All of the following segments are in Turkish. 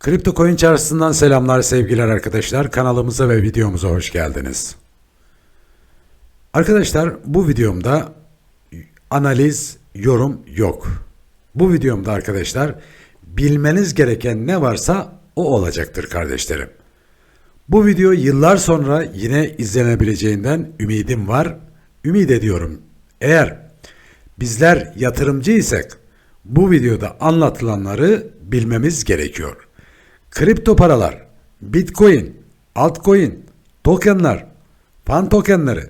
Kripto Coin çarşısından selamlar sevgiler arkadaşlar. Kanalımıza ve videomuza hoş geldiniz. Arkadaşlar bu videomda analiz, yorum yok. Bu videomda arkadaşlar bilmeniz gereken ne varsa o olacaktır kardeşlerim. Bu video yıllar sonra yine izlenebileceğinden ümidim var. Ümit ediyorum. Eğer bizler yatırımcıysak bu videoda anlatılanları bilmemiz gerekiyor. Kripto paralar, Bitcoin, altcoin, tokenlar, fan tokenleri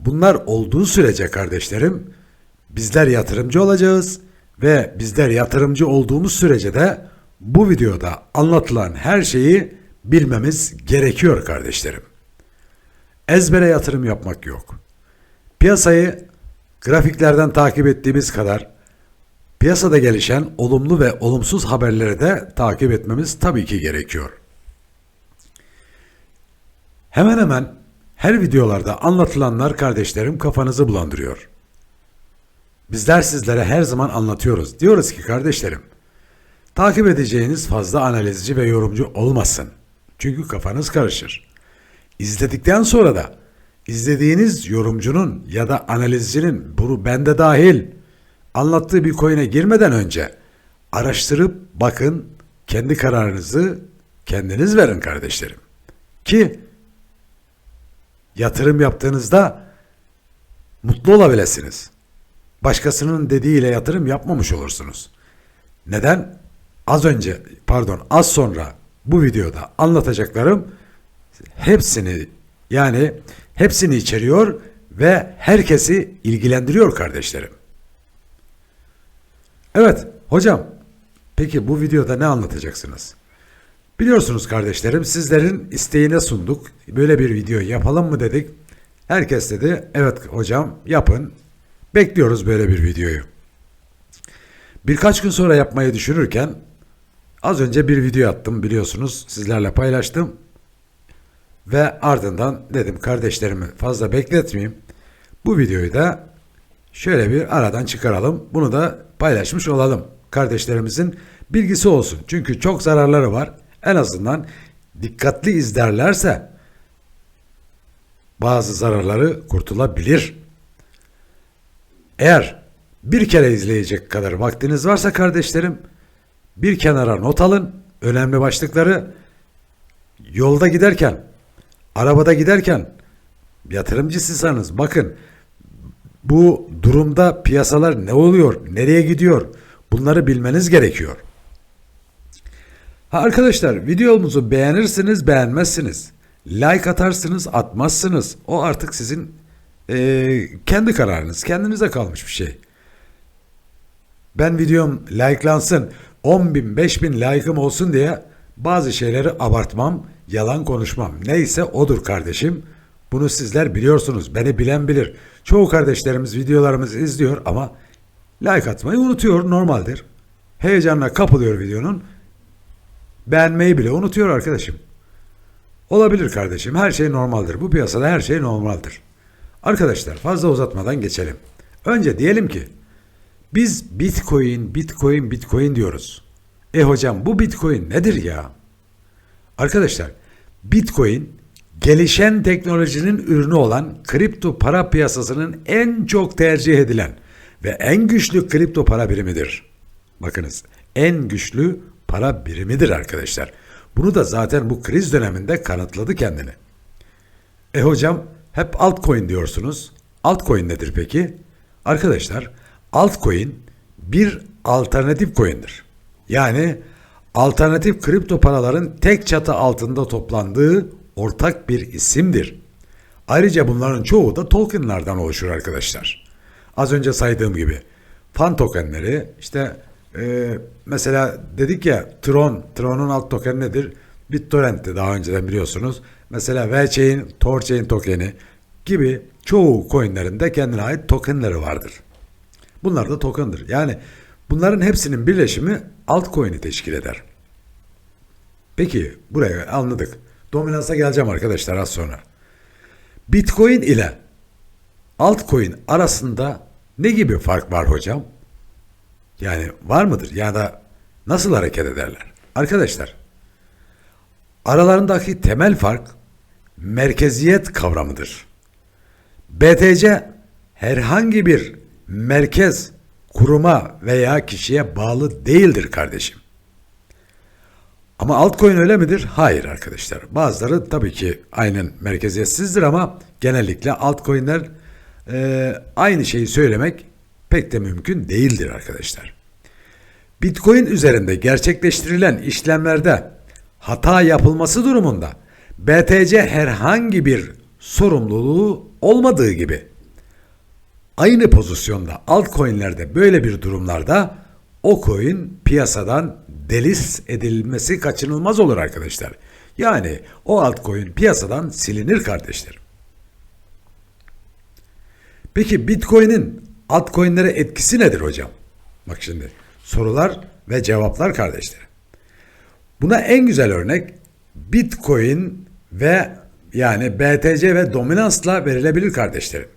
bunlar olduğu sürece kardeşlerim bizler yatırımcı olacağız ve bizler yatırımcı olduğumuz sürece de bu videoda anlatılan her şeyi bilmemiz gerekiyor kardeşlerim. Ezbere yatırım yapmak yok. Piyasayı grafiklerden takip ettiğimiz kadar piyasada gelişen olumlu ve olumsuz haberleri de takip etmemiz tabii ki gerekiyor. Hemen hemen her videolarda anlatılanlar kardeşlerim kafanızı bulandırıyor. Bizler sizlere her zaman anlatıyoruz. Diyoruz ki kardeşlerim, takip edeceğiniz fazla analizci ve yorumcu olmasın. Çünkü kafanız karışır. İzledikten sonra da izlediğiniz yorumcunun ya da analizcinin bunu bende dahil anlattığı bir coin'e girmeden önce araştırıp bakın kendi kararınızı kendiniz verin kardeşlerim. Ki yatırım yaptığınızda mutlu olabilirsiniz. Başkasının dediğiyle yatırım yapmamış olursunuz. Neden? Az önce pardon az sonra bu videoda anlatacaklarım hepsini yani hepsini içeriyor ve herkesi ilgilendiriyor kardeşlerim. Evet hocam peki bu videoda ne anlatacaksınız? Biliyorsunuz kardeşlerim sizlerin isteğine sunduk. Böyle bir video yapalım mı dedik. Herkes dedi evet hocam yapın. Bekliyoruz böyle bir videoyu. Birkaç gün sonra yapmayı düşünürken az önce bir video attım biliyorsunuz sizlerle paylaştım. Ve ardından dedim kardeşlerimi fazla bekletmeyeyim. Bu videoyu da şöyle bir aradan çıkaralım. Bunu da paylaşmış olalım. Kardeşlerimizin bilgisi olsun. Çünkü çok zararları var. En azından dikkatli izlerlerse bazı zararları kurtulabilir. Eğer bir kere izleyecek kadar vaktiniz varsa kardeşlerim bir kenara not alın. Önemli başlıkları yolda giderken, arabada giderken yatırımcısıysanız bakın bu durumda piyasalar ne oluyor, nereye gidiyor bunları bilmeniz gerekiyor. Ha arkadaşlar videomuzu beğenirsiniz beğenmezsiniz. Like atarsınız atmazsınız. O artık sizin eee, kendi kararınız. Kendinize kalmış bir şey. Ben videom likelansın 10 bin 5 bin like'ım olsun diye bazı şeyleri abartmam, yalan konuşmam. Neyse odur kardeşim. Bunu sizler biliyorsunuz. Beni bilen bilir. Çoğu kardeşlerimiz videolarımızı izliyor ama like atmayı unutuyor normaldir. Heyecanla kapılıyor videonun. Beğenmeyi bile unutuyor arkadaşım. Olabilir kardeşim. Her şey normaldir. Bu piyasada her şey normaldir. Arkadaşlar fazla uzatmadan geçelim. Önce diyelim ki biz Bitcoin, Bitcoin, Bitcoin diyoruz. E hocam bu Bitcoin nedir ya? Arkadaşlar Bitcoin gelişen teknolojinin ürünü olan kripto para piyasasının en çok tercih edilen ve en güçlü kripto para birimidir. Bakınız en güçlü para birimidir arkadaşlar. Bunu da zaten bu kriz döneminde kanıtladı kendini. E hocam hep altcoin diyorsunuz. Altcoin nedir peki? Arkadaşlar altcoin bir alternatif coin'dir. Yani alternatif kripto paraların tek çatı altında toplandığı ortak bir isimdir. Ayrıca bunların çoğu da tokenlardan oluşur arkadaşlar. Az önce saydığım gibi fan tokenleri işte e, mesela dedik ya Tron, Tron'un alt tokeni nedir? BitTorrent'ti daha önceden biliyorsunuz. Mesela VeChain, Torchain tokeni gibi çoğu coinlerin kendine ait tokenleri vardır. Bunlar da tokendir. Yani bunların hepsinin birleşimi altcoin'i teşkil eder. Peki buraya anladık. Dominansa geleceğim arkadaşlar az sonra. Bitcoin ile altcoin arasında ne gibi fark var hocam? Yani var mıdır? Ya da nasıl hareket ederler? Arkadaşlar, aralarındaki temel fark merkeziyet kavramıdır. BTC herhangi bir merkez, kuruma veya kişiye bağlı değildir kardeşim. Ama altcoin öyle midir? Hayır arkadaşlar. Bazıları tabii ki aynen merkeziyetsizdir ama genellikle altcoin'ler e, aynı şeyi söylemek pek de mümkün değildir arkadaşlar. Bitcoin üzerinde gerçekleştirilen işlemlerde hata yapılması durumunda BTC herhangi bir sorumluluğu olmadığı gibi aynı pozisyonda altcoin'lerde böyle bir durumlarda o coin piyasadan delis edilmesi kaçınılmaz olur arkadaşlar. Yani o altcoin piyasadan silinir kardeşlerim. Peki Bitcoin'in altcoin'lere etkisi nedir hocam? Bak şimdi sorular ve cevaplar kardeşlerim. Buna en güzel örnek Bitcoin ve yani BTC ve dominansla verilebilir kardeşlerim.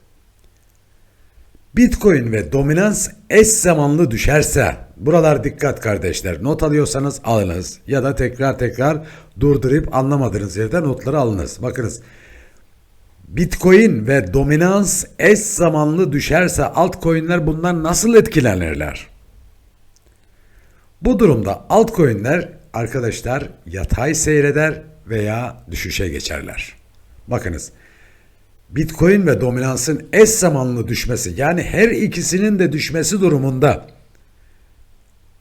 Bitcoin ve dominans eş zamanlı düşerse buralar dikkat kardeşler not alıyorsanız alınız ya da tekrar tekrar durdurup anlamadığınız yerde notları alınız. Bakınız Bitcoin ve dominans eş zamanlı düşerse altcoin'ler bundan nasıl etkilenirler? Bu durumda altcoin'ler arkadaşlar yatay seyreder veya düşüşe geçerler. Bakınız Bitcoin ve dominansın eş zamanlı düşmesi yani her ikisinin de düşmesi durumunda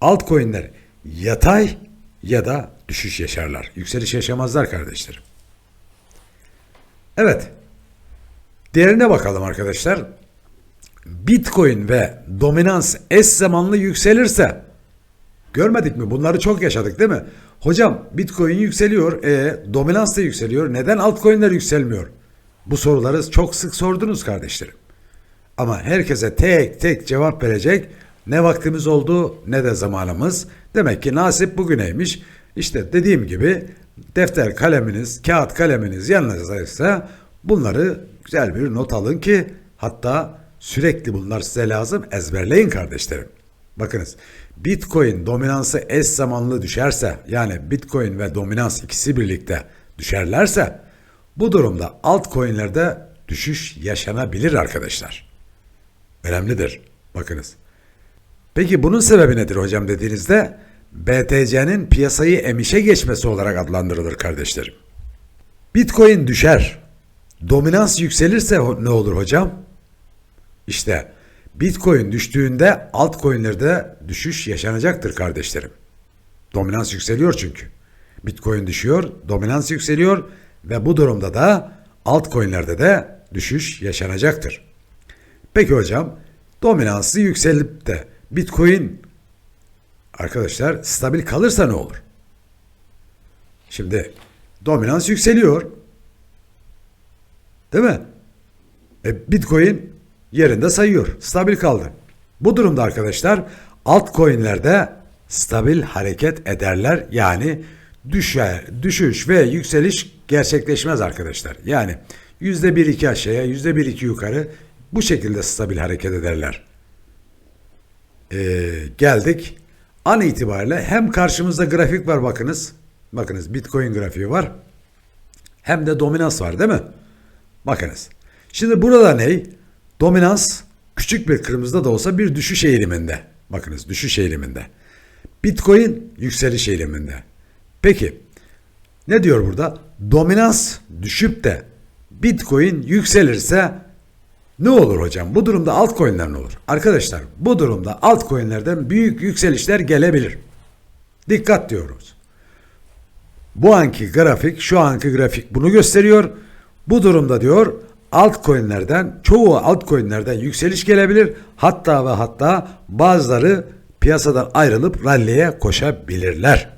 altcoin'ler yatay ya da düşüş yaşarlar. Yükseliş yaşamazlar kardeşlerim. Evet. Diğerine bakalım arkadaşlar. Bitcoin ve dominans eş zamanlı yükselirse görmedik mi? Bunları çok yaşadık değil mi? Hocam Bitcoin yükseliyor, e, dominans da yükseliyor. Neden altcoin'ler yükselmiyor? Bu soruları çok sık sordunuz kardeşlerim. Ama herkese tek tek cevap verecek ne vaktimiz oldu ne de zamanımız. Demek ki nasip bugüneymiş. İşte dediğim gibi defter kaleminiz, kağıt kaleminiz yanınızdaysa bunları güzel bir not alın ki hatta sürekli bunlar size lazım ezberleyin kardeşlerim. Bakınız Bitcoin dominansı eş zamanlı düşerse yani Bitcoin ve dominans ikisi birlikte düşerlerse bu durumda altcoin'lerde düşüş yaşanabilir arkadaşlar. Önemlidir. Bakınız. Peki bunun sebebi nedir hocam dediğinizde BTC'nin piyasayı emişe geçmesi olarak adlandırılır kardeşlerim. Bitcoin düşer. Dominans yükselirse ne olur hocam? İşte Bitcoin düştüğünde altcoin'lerde düşüş yaşanacaktır kardeşlerim. Dominans yükseliyor çünkü. Bitcoin düşüyor, dominans yükseliyor ve bu durumda da altcoin'lerde de düşüş yaşanacaktır. Peki hocam dominansı yükselip de Bitcoin arkadaşlar stabil kalırsa ne olur? Şimdi dominans yükseliyor. Değil mi? E, Bitcoin yerinde sayıyor. Stabil kaldı. Bu durumda arkadaşlar altcoin'lerde stabil hareket ederler. Yani düşer, düşüş ve yükseliş gerçekleşmez arkadaşlar. Yani yüzde bir iki aşağıya, yüzde bir iki yukarı bu şekilde stabil hareket ederler. Ee, geldik. An itibariyle hem karşımızda grafik var bakınız. Bakınız Bitcoin grafiği var. Hem de dominans var değil mi? Bakınız. Şimdi burada ne? Dominans küçük bir kırmızıda da olsa bir düşüş eğiliminde. Bakınız düşüş eğiliminde. Bitcoin yükseliş eğiliminde. Peki ne diyor burada? Dominans düşüp de Bitcoin yükselirse ne olur hocam? Bu durumda altcoin'ler ne olur? Arkadaşlar bu durumda altcoin'lerden büyük yükselişler gelebilir. Dikkat diyoruz. Bu anki grafik, şu anki grafik bunu gösteriyor. Bu durumda diyor altcoin'lerden çoğu altcoin'lerden yükseliş gelebilir. Hatta ve hatta bazıları piyasadan ayrılıp ralliye koşabilirler.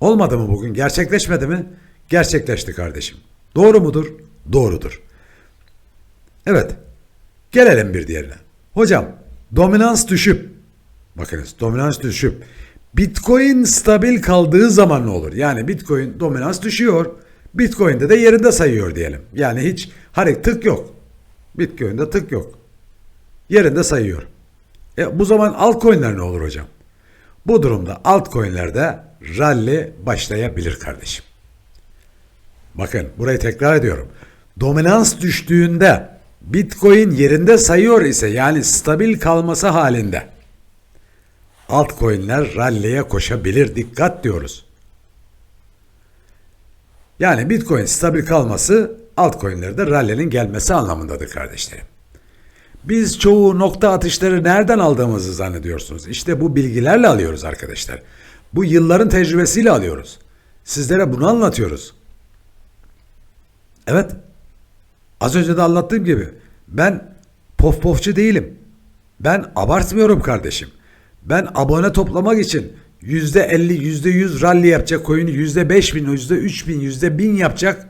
Olmadı mı bugün? Gerçekleşmedi mi? Gerçekleşti kardeşim. Doğru mudur? Doğrudur. Evet. Gelelim bir diğerine. Hocam dominans düşüp bakınız dominans düşüp Bitcoin stabil kaldığı zaman ne olur? Yani Bitcoin dominans düşüyor. Bitcoin'de de yerinde sayıyor diyelim. Yani hiç hareket tık yok. Bitcoin'de tık yok. Yerinde sayıyor. E, bu zaman altcoin'ler ne olur hocam? Bu durumda altcoin'lerde rally başlayabilir kardeşim. Bakın burayı tekrar ediyorum. Dominans düştüğünde Bitcoin yerinde sayıyor ise yani stabil kalması halinde altcoin'ler rally'e koşabilir. Dikkat diyoruz. Yani Bitcoin stabil kalması altcoin'lerde rally'nin gelmesi anlamındadır kardeşlerim. Biz çoğu nokta atışları nereden aldığımızı zannediyorsunuz. İşte bu bilgilerle alıyoruz arkadaşlar. Bu yılların tecrübesiyle alıyoruz. Sizlere bunu anlatıyoruz. Evet. Az önce de anlattığım gibi ben pof değilim. Ben abartmıyorum kardeşim. Ben abone toplamak için yüzde elli, yüzde yüz rally yapacak coin'i yüzde beş bin, yüzde üç bin, yüzde bin yapacak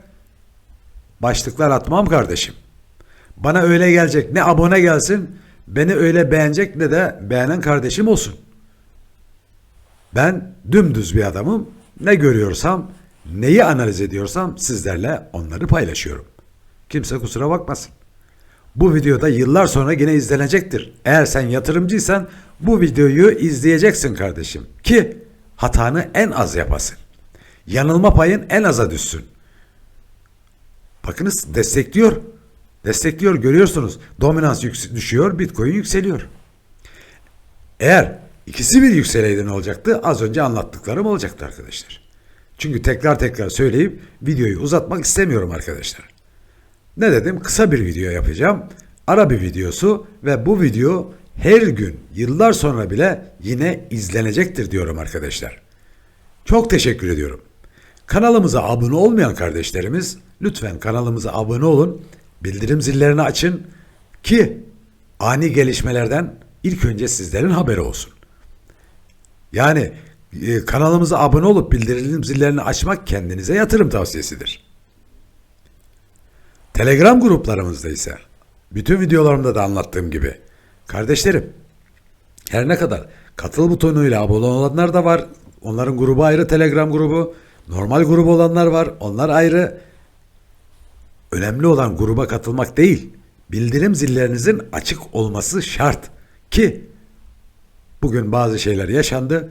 başlıklar atmam kardeşim. Bana öyle gelecek ne abone gelsin beni öyle beğenecek ne de beğenen kardeşim olsun. Ben dümdüz bir adamım. Ne görüyorsam, neyi analiz ediyorsam sizlerle onları paylaşıyorum. Kimse kusura bakmasın. Bu videoda yıllar sonra yine izlenecektir. Eğer sen yatırımcıysan bu videoyu izleyeceksin kardeşim. Ki hatanı en az yapasın. Yanılma payın en aza düşsün. Bakınız destekliyor. Destekliyor görüyorsunuz. Dominans düşüyor, Bitcoin yükseliyor. Eğer ikisi bir yükseleydi ne olacaktı? Az önce anlattıklarım olacaktı arkadaşlar. Çünkü tekrar tekrar söyleyip videoyu uzatmak istemiyorum arkadaşlar. Ne dedim? Kısa bir video yapacağım. Ara bir videosu ve bu video her gün yıllar sonra bile yine izlenecektir diyorum arkadaşlar. Çok teşekkür ediyorum. Kanalımıza abone olmayan kardeşlerimiz lütfen kanalımıza abone olun. Bildirim zillerini açın ki ani gelişmelerden ilk önce sizlerin haberi olsun. Yani e, kanalımıza abone olup bildirim zillerini açmak kendinize yatırım tavsiyesidir. Telegram gruplarımızda ise bütün videolarımda da anlattığım gibi kardeşlerim her ne kadar katıl butonuyla abone olanlar da var. Onların grubu ayrı Telegram grubu. Normal grubu olanlar var. Onlar ayrı. Önemli olan gruba katılmak değil. Bildirim zillerinizin açık olması şart. Ki bugün bazı şeyler yaşandı.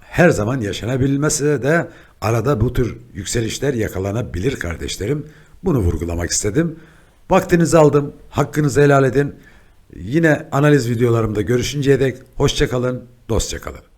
Her zaman yaşanabilmesi de arada bu tür yükselişler yakalanabilir kardeşlerim. Bunu vurgulamak istedim. Vaktinizi aldım. Hakkınızı helal edin. Yine analiz videolarımda görüşünceye dek hoşçakalın, dostça kalın.